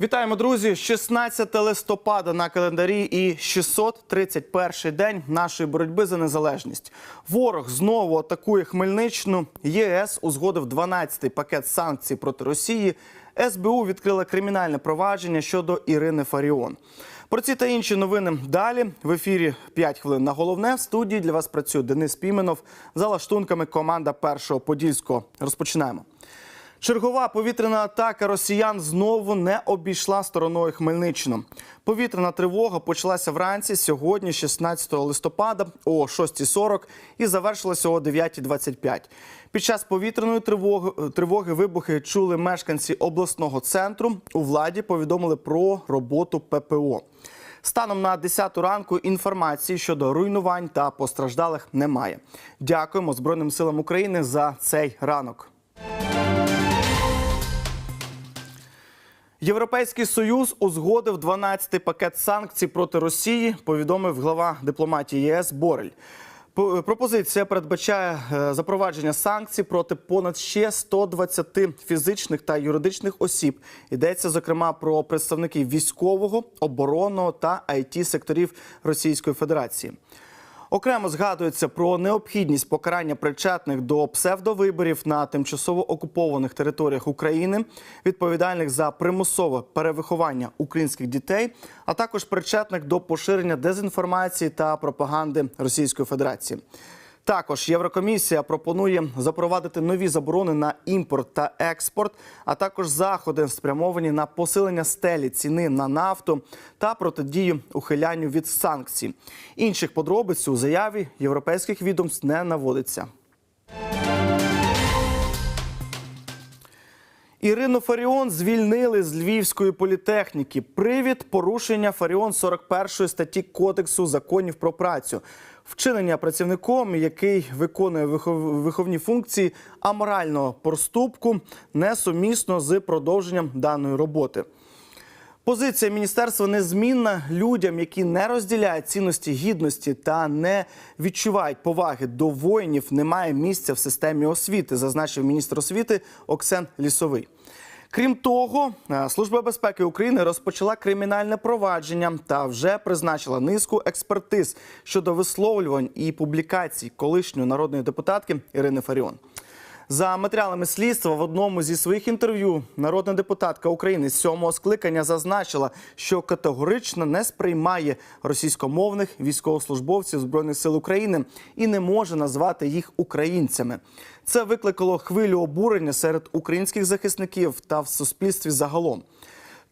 Вітаємо, друзі! 16 листопада на календарі і 631-й день нашої боротьби за незалежність. Ворог знову атакує Хмельниччину. ЄС узгодив 12-й пакет санкцій проти Росії. СБУ відкрила кримінальне провадження щодо Ірини Фаріон. Про ці та інші новини далі в ефірі 5 хвилин на головне. В студії для вас працює Денис Піменов за лаштунками команда першого подільського. Розпочинаємо. Чергова повітряна атака росіян знову не обійшла стороною Хмельниччину. Повітряна тривога почалася вранці сьогодні, 16 листопада, о 6.40 і завершилася о 9.25. Під час повітряної тривоги, тривоги вибухи чули мешканці обласного центру. У владі повідомили про роботу ППО. Станом на 10 ранку інформації щодо руйнувань та постраждалих немає. Дякуємо Збройним силам України за цей ранок. Європейський союз узгодив 12-й пакет санкцій проти Росії. Повідомив глава дипломатії ЄС Борель. Пропозиція передбачає е, запровадження санкцій проти понад ще 120 фізичних та юридичних осіб. Йдеться зокрема про представників військового, оборонного та it секторів Російської Федерації. Окремо згадується про необхідність покарання причетних до псевдовиборів на тимчасово окупованих територіях України, відповідальних за примусове перевиховання українських дітей, а також причетних до поширення дезінформації та пропаганди Російської Федерації. Також Єврокомісія пропонує запровадити нові заборони на імпорт та експорт, а також заходи спрямовані на посилення стелі ціни на нафту та протидію ухилянню від санкцій. Інших подробиць у заяві європейських відомств не наводиться. Ірину Фаріон звільнили з Львівської політехніки. Привід порушення Фаріон 41 статті Кодексу законів про працю. Вчинення працівником, який виконує вихов- виховні функції аморального проступку, несумісно з продовженням даної роботи. Позиція міністерства незмінна людям, які не розділяють цінності гідності та не відчувають поваги до воїнів. Немає місця в системі освіти, зазначив міністр освіти Оксен Лісовий. Крім того, е, Служба безпеки України розпочала кримінальне провадження та вже призначила низку експертиз щодо висловлювань і публікацій колишньої народної депутатки Ірини Фаріон. За матеріалами слідства в одному зі своїх інтерв'ю народна депутатка України з сьомого скликання зазначила, що категорично не сприймає російськомовних військовослужбовців збройних сил України і не може назвати їх українцями. Це викликало хвилю обурення серед українських захисників та в суспільстві загалом.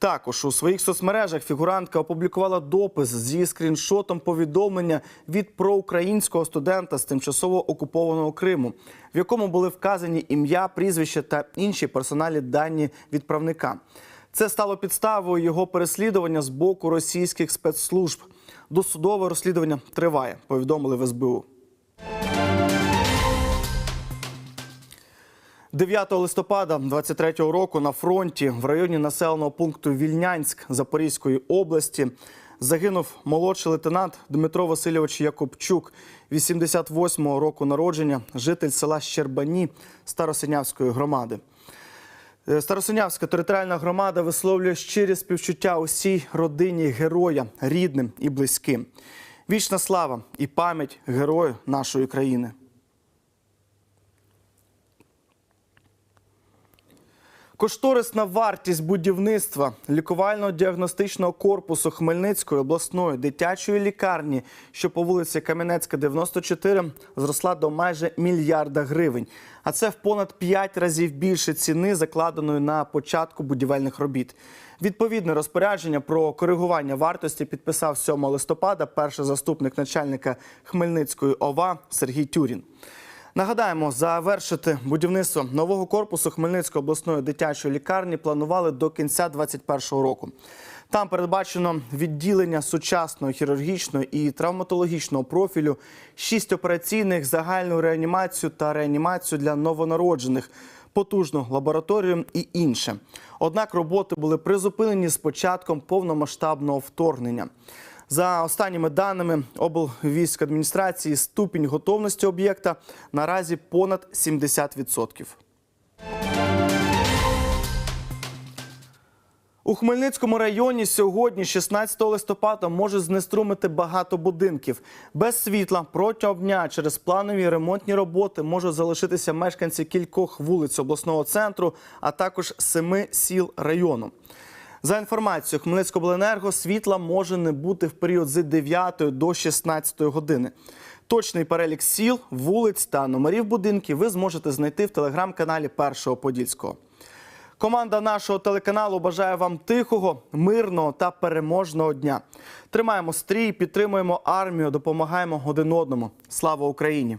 Також у своїх соцмережах фігурантка опублікувала допис зі скріншотом повідомлення від проукраїнського студента з тимчасово окупованого Криму, в якому були вказані ім'я, прізвище та інші персональні дані відправника. Це стало підставою його переслідування з боку російських спецслужб. Досудове розслідування триває, повідомили в СБУ. 9 листопада 23-го року на фронті в районі населеного пункту Вільнянськ Запорізької області загинув молодший лейтенант Дмитро Васильович Якубчук, 88-го року народження, житель села Щербані Старосинявської громади. Е, Старосинявська територіальна громада висловлює щирі співчуття усій родині героя, рідним і близьким. Вічна слава і пам'ять герою нашої країни. Кошторисна вартість будівництва лікувально-діагностичного корпусу Хмельницької обласної дитячої лікарні, що по вулиці Кам'янецька, 94, зросла до майже мільярда гривень. А це в понад 5 разів більше ціни, закладеної на початку будівельних робіт. Відповідне розпорядження про коригування вартості підписав 7 листопада перший заступник начальника Хмельницької ОВА Сергій Тюрін. Нагадаємо, завершити будівництво нового корпусу Хмельницької обласної дитячої лікарні планували до кінця 2021 року. Там передбачено відділення сучасного хірургічного і травматологічного профілю, шість операційних, загальну реанімацію та реанімацію для новонароджених, потужну лабораторію і інше. Однак роботи були призупинені з початком повномасштабного вторгнення. За останніми даними облвійськадміністрації, ступінь готовності об'єкта наразі понад 70%. У Хмельницькому районі сьогодні, 16 листопада, може знеструмити багато будинків. Без світла протягом дня через планові ремонтні роботи можуть залишитися мешканці кількох вулиць обласного центру, а також семи сіл району. За інформацією Хмельницькобленерго, світла може не бути в період з 9 до 16 години. Точний перелік сіл, вулиць та номерів будинків ви зможете знайти в телеграм-каналі Першого Подільського. Команда нашого телеканалу бажає вам тихого, мирного та переможного дня. Тримаємо стрій, підтримуємо армію, допомагаємо один одному. Слава Україні!